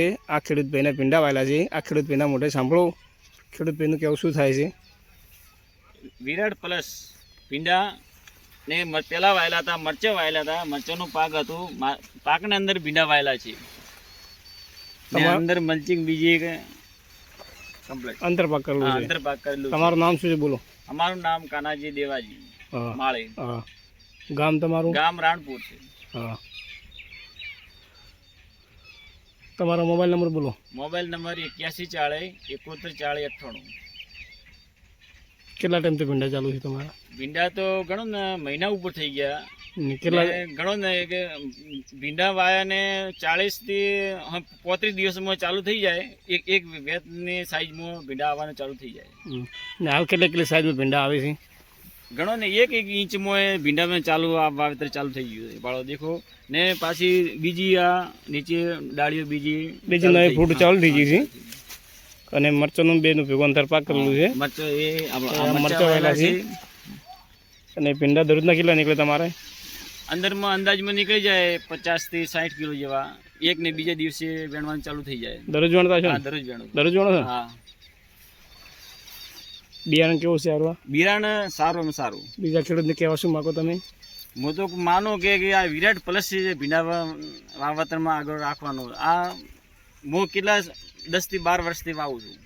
એ આ ખેડૂતભાઈને વાયેલા છે આ ખેડૂતભાઈના મોઢે સાંભળો. ખેડૂતભાઈનું કેવું શું થાય છે? વિરાટ પ્લસ ભીંડા ને પહેલાં વાયેલા હતા મરચે વાયેલા હતા. મરચાનું પાક હતું. પાકના અંદર ભીંડા વાયેલા છે. અંદર મલ્ચિંગ બીજી એક કમ્પ્લીટ અંતર પાક કરેલું છે. અંતર પાક કરેલું તમારું નામ શું છે બોલો. અમારું નામ કાનાજી દેવાજી માળી. માળે ગામ તમારું? ગામ રાણપુર છે. હા. તમારો મોબાઈલ નંબર બોલો. મોબાઈલ નંબર એક્યાસી ચાળીસ એકોતેર ચાળીસ અઠ્ઠાણું. કેટલા ટાઈમથી ભીંડા ચાલુ છે તમારા? ભીંડા તો ઘણો ને મહિના ઉપર થઈ ગયા. કેટલા ને ને કે ભીંડા વાયા ને ચાલીસથી પોત્રીસ દિવસમાં ચાલુ થઈ જાય. એક એક વેતની સાઈઝમાં ભીંડા આવવાનું ચાલુ થઈ જાય. ને હાલ કેટલા કેટલી સાઈઝમાં ભીંડા આવે છે? ગણો ને એક એક ઇંચમાં ભીંડામાં ચાલુ આ વાવેતર ચાલુ થઈ ગયું છે. બાળો દેખો. ને પાછી બીજી આ નીચે ડાળીઓ બીજી બીજી નવી ફૂટ ચાલુ થઈ ગઈ છે. અને મરચાંનું બેનું ભેગું અંતર પાક કરેલું છે. મરચો એ મરચો વાયેલા છે. અને ભીંડા દરરોજના કેટલા નીકળે તમારે? અંદરમાં અંદાજમાં નીકળી જાય પચાસથી સાઠ કિલો જેવા. એક ને બીજા દિવસે વેણવાનું ચાલુ થઈ જાય. દરરોજ વેણતા છો દરરોજ વેણો. દરરોજ વેણો હા. બિયારણ કેવું છે આરવા? બિયારણ સારું સારું. બીજા ખેડૂતને કહેવા શું માગો તમે? હું તો માનો કે કે આ વિરાટ પ્લસ છે ભીના વાવતરમાં આગળ રાખવાનું આ હું કેટલા દસથી બાર વર્ષથી વાવું છું.